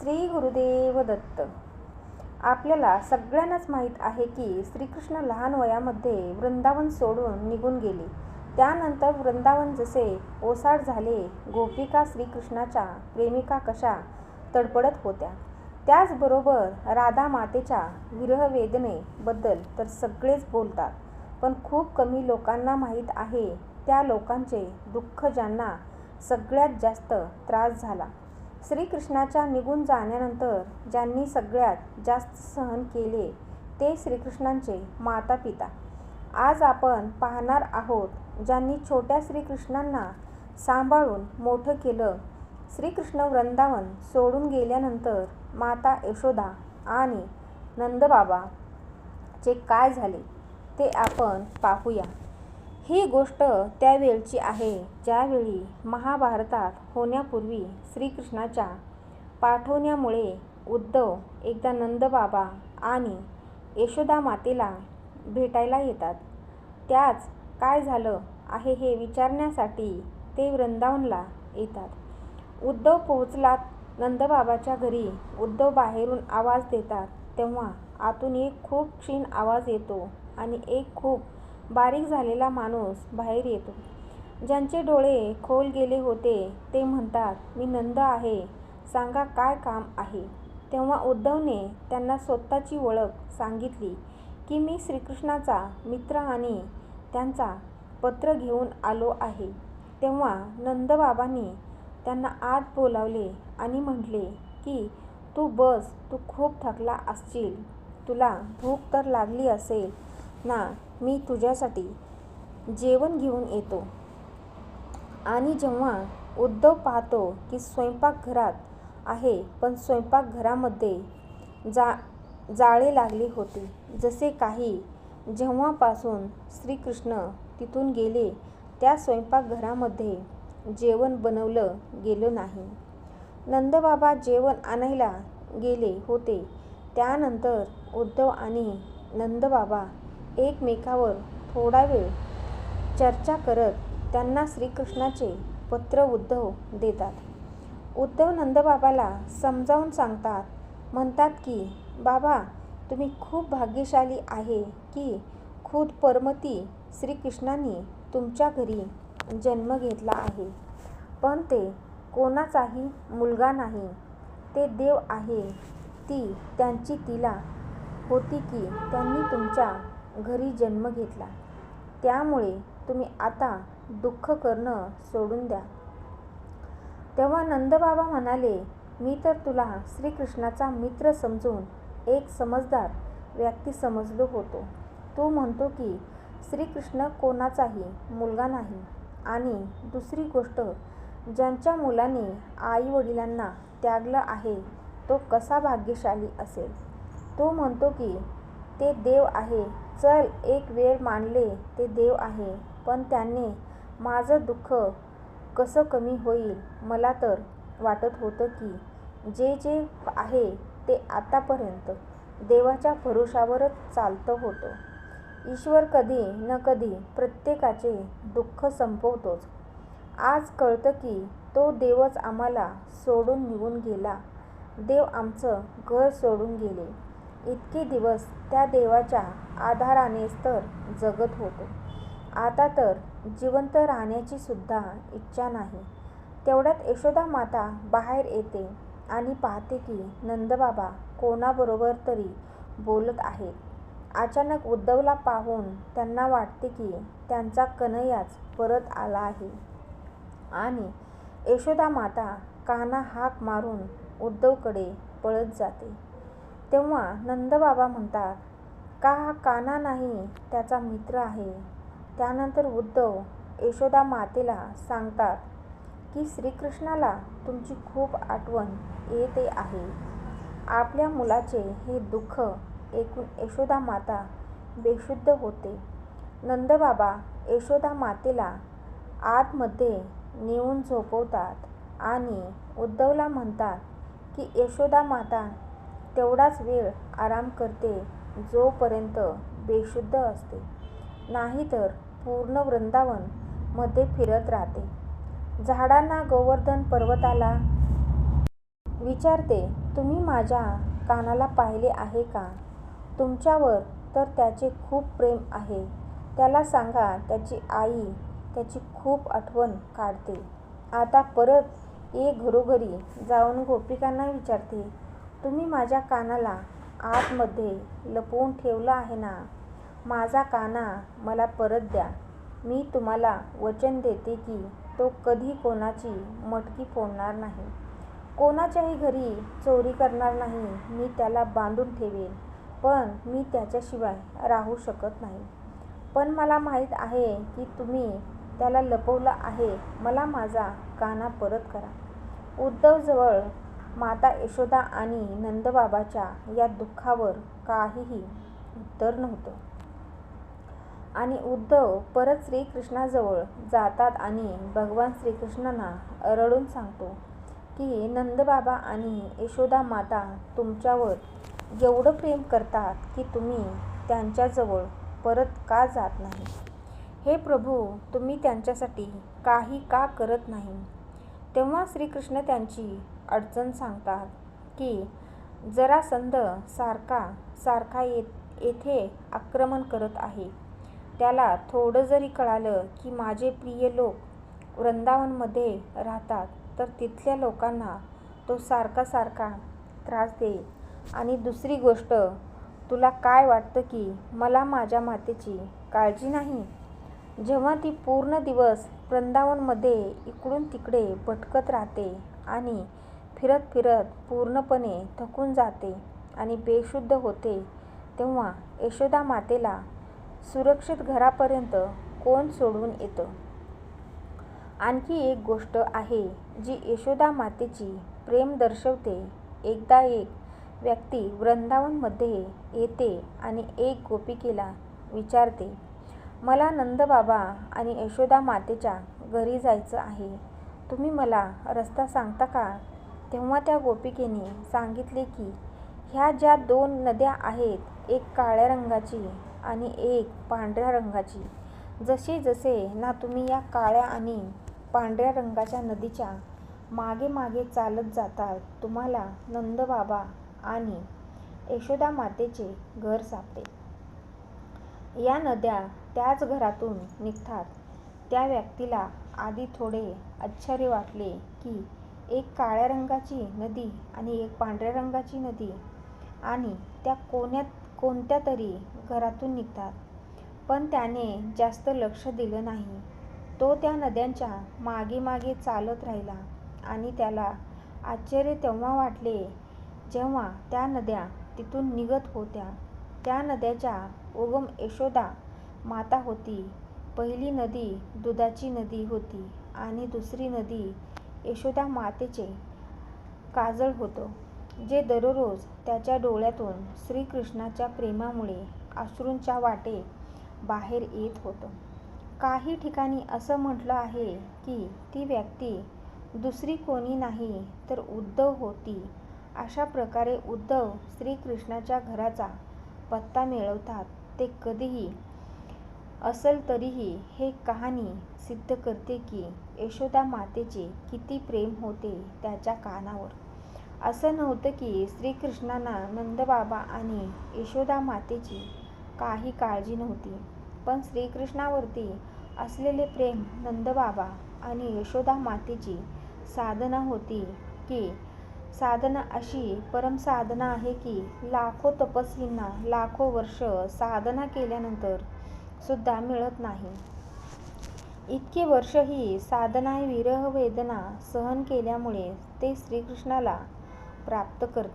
श्री गुरुदेव दत्त. आपल्याला सगळ्यांनाच माहीत आहे की श्रीकृष्ण लहान वयामध्ये वृंदावन सोडून निघून गेले. त्यानंतर वृंदावन जसे ओसाड झाले गोपिका श्रीकृष्णाच्या प्रेमिका कशा तडपडत होत्या. त्याचबरोबर राधा मातेच्या विरहवेदनेबद्दल तर सगळेच बोलतात. पण खूप कमी लोकांना माहीत आहे त्या लोकांचे दुःख ज्यांना सगळ्यात जास्त त्रास झाला. श्रीकृष्णाच्या निघून जाण्यानंतर ज्यांनी सगळ्यात जास्त सहन केले ते श्रीकृष्णांचे माता पिता आज आपण पाहणार आहोत ज्यांनी छोट्या श्रीकृष्णांना सांभाळून मोठं केलं. श्रीकृष्ण वृंदावन सोडून गेल्यानंतर माता यशोदा आणि नंदबाबा चे काय झाले ते आपण पाहूया. ही गोष्ट त्यावेळची आहे ज्यावेळी महाभारतात होण्यापूर्वी श्रीकृष्णाच्या पाठवण्यामुळे उद्धव एकदा नंदबाबा आणि यशोदा मातेला भेटायला येतात. त्याच काय झालं आहे हे विचारण्यासाठी ते वृंदावनला येतात. उद्धव पोहोचलात नंदबाबाच्या घरी उद्धव बाहेरून आवाज देतात. तेव्हा आतून एक खूप क्षीण आवाज येतो आणि एक खूप बारीक झालेला माणूस बाहेर येतो. ज्यांचे डोळे खोल गेले होते ते म्हणतात मी नंद आहे. सांगा काय काम आहे? तेव्हा उद्धवने त्यांना स्वतःची ओळख सांगितली की मी श्रीकृष्णाचा मित्र आणि त्यांचा पत्र घेऊन आलो आहे. तेव्हा नंदबाबांनी त्यांना आत बोलावले आणि म्हटले की तू बस तू खूप थकला असशील. तुला भूक तर लागली असेल ना मी तुझ्यासाठी जेवण घेऊन येतो. आणि जेव्हा उद्धव पाहतो की स्वयंपाकघरात आहे पण स्वयंपाकघरामध्ये जा जाळे लागले होते. जसे काही जेव्हापासून श्रीकृष्ण तिथून गेले त्या स्वयंपाकघरामध्ये जेवण बनवलं गेलं नाही. नंदबाबा जेवण आणायला गेले होते. त्यानंतर उद्धव आणि नंदबाबा एकमेकावर थोडा वेळ चर्चा करत त्यांना श्रीकृष्णाचे पत्र उद्धव देतात. उद्धव नंदबाबाला समजावून सांगतात म्हणतात की बाबा तुम्ही खूप भाग्यशाली आहे की खुद परमती श्रीकृष्णांनी तुमच्या घरी जन्म घेतला आहे. पण ते कोणाचाही मुलगा नाही. ते देव आहे. ती त्यांची तिला होती की त्यांनी तुमच्या घरी जन्म घेतला. त्यामुळे तुम्ही आता दुःख करणं सोडून द्या. तेव्हा नंदबाबा म्हणाले मी तर तुला श्रीकृष्णाचा मित्र समजून एक समजदार व्यक्ती समजलो होतो. तो म्हणतो की श्रीकृष्ण कोणाचाही मुलगा नाही. आणि दुसरी गोष्ट ज्यांच्या मुलाने आई वडिलांना त्यागलं आहे तो कसा भाग्यशाली असेल? तो म्हणतो की ते देव आहे चल एक वेळ मानले ते देव आहे पण त्याने माझं दुःख कसं कमी होईल? मला तर वाटत होतं की जे जे आहे ते आतापर्यंत देवाच्या भरोशावरच चालतं होतं. ईश्वर कधी न कधी प्रत्येकाचे दुःख संपवतोच. आज कळतं की तो देवच आम्हाला सोडून निघून गेला. देव आमचं घर सोडून गेले. इतके दिवस त्या देवाच्या आधारानेच तर जगत होतो. आता तर जिवंत राहण्याची सुद्धा इच्छा नाही. तेवढ्यात यशोदा माता बाहेर येते आणि पाहते की नंदबाबा कोणाबरोबर तरी बोलत आहेत. अचानक उद्धवला पाहून त्यांना वाटते की त्यांचा कन्हैयाच परत आला आहे. आणि यशोदा माता काना हाक मारून उद्धवकडे पळत जाते. तेव्हा नंदबाबा म्हणतात का हा काना नाही? त्याचा मित्र आहे. त्यानंतर उद्धव यशोदा मातेला सांगतात की श्रीकृष्णाला तुमची खूप आठवण येते आहे. आपल्या मुलाचे हे दुःख ऐकून यशोदा माता बेशुद्ध होते. नंदबाबा यशोदा मातेला आतमध्ये नेऊन झोपवतात आणि उद्धवला म्हणतात की यशोदा माता तेवढाच वेळ आराम करते जोपर्यंत बेशुद्ध असते. नाहीतर पूर्ण वृंदावनमध्ये फिरत राहते. झाडांना गोवर्धन पर्वताला विचारते तुम्ही माझ्या कानाला पाहिले आहे का? तुमच्यावर तर त्याचे खूप प्रेम आहे. त्याला सांगा त्याची आई त्याची खूप आठवण काढते. आता परत ये घरोघरी जाऊन गोपिकांना विचारते तुम्ही माझ्या कानाला आतमध्ये लपवून ठेवलं आहे ना? माझा काना मला परत द्या. मी तुम्हाला वचन देते की तो कधी कोणाची मटकी फोडणार नाही. कोणाच्याही घरी चोरी करणार नाही. मी त्याला बांधून ठेवेन. पण मी त्याच्याशिवाय राहू शकत नाही. पण मला माहीत आहे की तुम्ही त्याला लपवलं आहे. मला माझा काना परत करा. उद्धवजवळ माता यशोदा आणि नंदबाबाच्या या दुःखावर काहीही उत्तर नव्हतं. आणि उद्धव परत श्रीकृष्णाजवळ जातात आणि भगवान श्रीकृष्णांना रडून सांगतो की नंदबाबा आणि यशोदा माता तुमच्यावर एवढं प्रेम करतात की तुम्ही त्यांच्याजवळ परत का जात नाही? हे प्रभू तुम्ही त्यांच्यासाठी काही का करत नाही? तेव्हा श्रीकृष्ण त्यांची अडचण सांगतात की जरासंध सारखा सारखा ये येथे आक्रमण करत आहे. त्याला थोडं जरी कळालं की माझे प्रिय लोक वृंदावनमध्ये राहतात तर तिथल्या लोकांना तो सारखा सारखा त्रास देईल. आणि दुसरी गोष्ट तुला काय वाटतं की मला माझ्या मातेची काळजी नाही? जेव्हा ती पूर्ण दिवस वृंदावनमध्ये इकडून तिकडे भटकत राहते आणि फिरत फिरत पूर्णपणे थकून जाते आणि बेशुद्ध होते. तेव्हा यशोदा मातेला सुरक्षित घरापर्यंत कोण सोडून येतं? आणखी एक गोष्ट आहे जी यशोदा मातेची प्रेम दर्शवते. एकदा एक व्यक्ती वृंदावनमध्ये येते आणि एक गोपिकेला विचारते मला नंदबाबा आणि यशोदा मातेच्या घरी जायचं आहे. तुम्ही मला रस्ता सांगता का? तेव्हा त्या गोपिकेने सांगितले की ह्या ज्या दोन नद्या आहेत एक काळ्या रंगाची आणि एक पांढऱ्या रंगाची जसे जसे ना तुम्ही या काळ्या आणि पांढऱ्या रंगाच्या नदीच्या मागे मागे चालत जातात तुम्हाला नंदबाबा आणि यशोदा मातेचे घर सापडेल. या नद्या त्याच घरातून निघतात. त्या व्यक्तीला आधी थोडे आश्चर्य वाटले की एक काळ्या रंगाची नदी आणि एक पांढऱ्या रंगाची नदी आणि त्या कोण्यात कोणत्या तरी घरातून निघतात. पण त्याने जास्त लक्ष दिलं नाही. तो त्या नद्यांच्या मागे मागे चालत राहिला आणि त्याला आश्चर्य तेव्हा वाटले जेव्हा त्या नद्या तिथून निघत होत्या. त्या नद्याच्या उगम यशोदा माता होती. पहिली नदी दुधाची नदी होती आणि दुसरी नदी यशोदा मातेचे काजळ होतं जे दररोज त्याच्या डोळ्यातून श्रीकृष्णाच्या प्रेमामुळे अश्रूंच्या वाटे बाहेर येत होतं. काही ठिकाणी असं म्हटलं आहे की ती व्यक्ती दुसरी कोणी नाही तर उद्धव होती. अशा प्रकारे उद्धव श्रीकृष्णाच्या घराचा पत्ता मिळवतात ते कधीही असल तरीही हे कहाणी सिद्ध करते की यशोदा मातेचे किती प्रेम होते त्याच्या कानावर. असं नव्हतं की श्रीकृष्णांना नंदबाबा आणि यशोदा मातेची काही काळजी नव्हती पण श्रीकृष्णावरती असलेले प्रेम नंदबाबा आणि यशोदा मातेची साधना होती की साधना अशी परमसाधना आहे की लाखो तपस्वींना लाखो वर्ष साधना केल्यानंतर सुद्धा मिळत नाही. इतके वर्ष ही साधना विरह वेदना सहन केल्यामुळे ते श्रीकृष्णाला प्राप्त करतात.